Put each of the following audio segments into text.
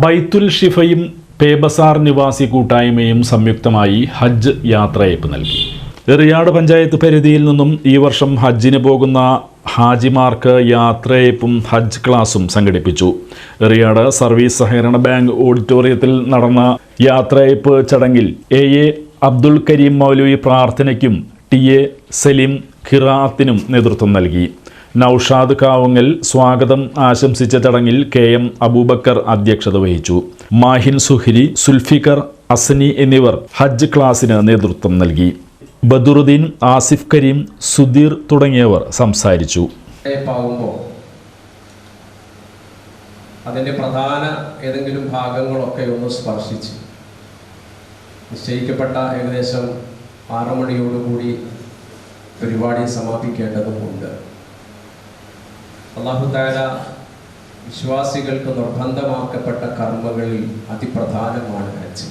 ബൈത്തുൽ ഷിഫയും പേബസാർ നിവാസി കൂട്ടായ്മയും സംയുക്തമായി ഹജ്ജ് യാത്രയയപ്പ് നൽകി. എറിയാട് പഞ്ചായത്ത് പരിധിയിൽ നിന്നും ഈ വർഷം ഹജ്ജിന് പോകുന്ന ഹാജിമാർക്ക് യാത്രയപ്പും ഹജ്ജ് ക്ലാസും സംഘടിപ്പിച്ചു. എറിയാട് സർവീസ് സഹകരണ ബാങ്ക് ഓഡിറ്റോറിയത്തിൽ നടന്ന യാത്രയപ്പ് ചടങ്ങിൽ എ എ അബ്ദുൽ കരീം മൗലവി പ്രാർത്ഥനയ്ക്കും ടി എ സലീം ഖിറാത്തിനും നേതൃത്വം നൽകി. നൌഷാദ് കാവുങ്ങൽ സ്വാഗതം ആശംസിച്ച ചടങ്ങിൽ കെ എം അബൂബക്കർ അധ്യക്ഷത വഹിച്ചു. മാഹിൻ സുഹിരി സുൽഫിക്കർ അസനി എന്നിവർ ഹജ്ജ് ക്ലാസിന് നേതൃത്വം നൽകി. ബദുറുദ്ദീൻ ആസിഫ് കരീം സുധീർ തുടങ്ങിയവർ സംസാരിച്ചു. അതിന്റെ പ്രധാന ഏതെങ്കിലും ഭാഗങ്ങളൊക്കെ ഒന്ന് സ്പർശിച്ച്. നിശ്ചയിക്കപ്പെട്ട ഏകദേശം ആറു മണിയോടുകൂടി പരിപാടി സമാപിക്കേണ്ടതുമുണ്ട് അള്ളാഹുദാല വിശ്വാസികൾക്ക് നിർബന്ധമാക്കപ്പെട്ട കർമ്മങ്ങളിൽ അതിപ്രധാനമാണ് ഹജ്ജ്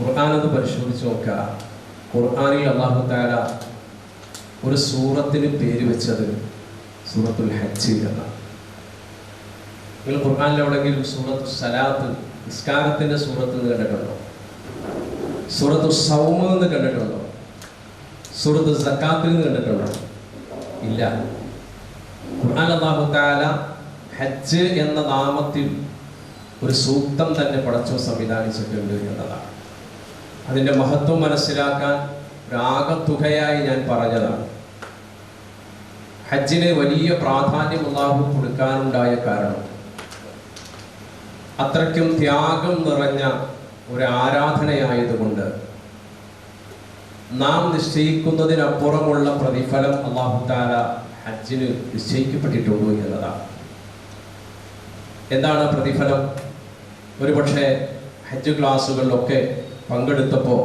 ഖുർആാനത് പരിശോധിച്ച് നോക്കുക. ഖുർആാനിൽ അള്ളാഹുദാല ഒരു സൂറത്തിന് പേര് വെച്ചത് സൂറത്തുൽ ഹജ്ജ് എന്നാണ്. നിങ്ങൾ ഖുർആാനിൽ എവിടെയെങ്കിലും സൂറത്ത് സലാത്ത് നിസ്കാരത്തിന്റെ സൂറത്ത് എന്ന് കണ്ടിട്ടുണ്ടോ? സൂറത്ത് സൗമ എന്ന് കണ്ടിട്ടുണ്ടോ? സൂറത്ത് സക്കാത്തിൽ നിന്ന് കണ്ടിട്ടുണ്ടോ? ഇല്ല. ഹജ്ജ് എന്ന നാമത്തിൽ ഒരു സൂക്തം തന്നെ പടച്ചോ സംവിധാനിച്ചിട്ടുണ്ട് എന്നതാണ്. അതിന്റെ മഹത്വം മനസ്സിലാക്കാൻ രാഗത്തുകയായി ഞാൻ പറഞ്ഞതാണ്. ഹജ്ജിന് വലിയ പ്രാധാന്യം അള്ളാഹു കൊടുക്കാനുണ്ടായ കാരണം അത്രയ്ക്കും ത്യാഗം നിറഞ്ഞ ഒരു ആരാധനയായതുകൊണ്ട് നാം നിശ്ചയിക്കുന്നതിനപ്പുറമുള്ള പ്രതിഫലം അള്ളാഹു താല ഹജ്ജിന് നിശ്ചയിക്കപ്പെട്ടിട്ടുള്ളൂ എന്നതാണ് എന്താണ് പ്രതിഫലം? ഒരുപക്ഷെ ഹജ്ജ് ക്ലാസ്സുകളിലൊക്കെ പങ്കെടുത്തപ്പോൾ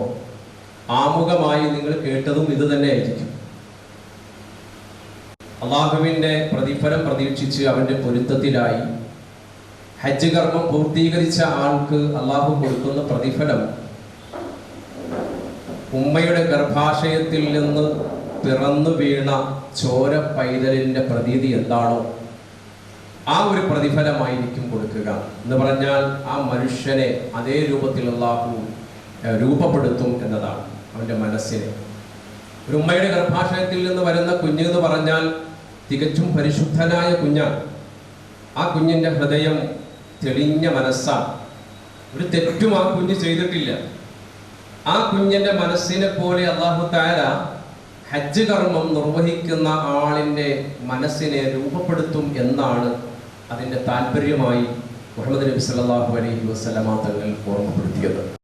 ആമുഖമായി നിങ്ങൾ കേട്ടതും ഇത് തന്നെയായിരിക്കും. അള്ളാഹുവിന്റെ പ്രതിഫലം പ്രതീക്ഷിച്ച് അവന്റെ പൊരുത്തത്തിലായി ഹജ്ജ് കർമ്മം പൂർത്തീകരിച്ച ആൾക്ക് അള്ളാഹു കൊടുക്കുന്ന പ്രതിഫലം ഉമ്മയുടെ ഗർഭാശയത്തിൽ നിന്ന് പിറന്നു വീണ ചോര പൈതലിന്റെ പ്രതീതി എന്താണോ ആ ഒരു പ്രതിഫലമായിരിക്കും കൊടുക്കുക. എന്ന് പറഞ്ഞാൽ ആ മനുഷ്യനെ അതേ രൂപത്തിൽ അള്ളാഹു രൂപപ്പെടുത്തും എന്നതാണ് അവന്റെ മനസ്സിനെ ഒരു ഉമ്മയുടെ ഗർഭാശയത്തിൽ നിന്ന് വരുന്ന കുഞ്ഞ് എന്ന് പറഞ്ഞാൽ തികച്ചും പരിശുദ്ധനായ കുഞ്ഞാണ്. ആ കുഞ്ഞിന്റെ ഹൃദയം തെളിഞ്ഞ മനസ്സാണ്. ഒരു തെറ്റും ആ കുഞ്ഞ് ചെയ്തിട്ടില്ല. ആ കുഞ്ഞിന്റെ മനസ്സിനെ പോലെ അള്ളാഹു താര ഹജ്ജ് കർമ്മം നിർവഹിക്കുന്ന ആളിന്റെ മനസ്സിനെ രൂപപ്പെടുത്തും എന്നാണ് അതിന്റെ താല്പര്യമായി മുഹമ്മദ് നബി സല്ലല്ലാഹു അലൈഹി വസല്ലമ തങ്ങൾ ഓർമ്മപ്പെടുത്തിയത്.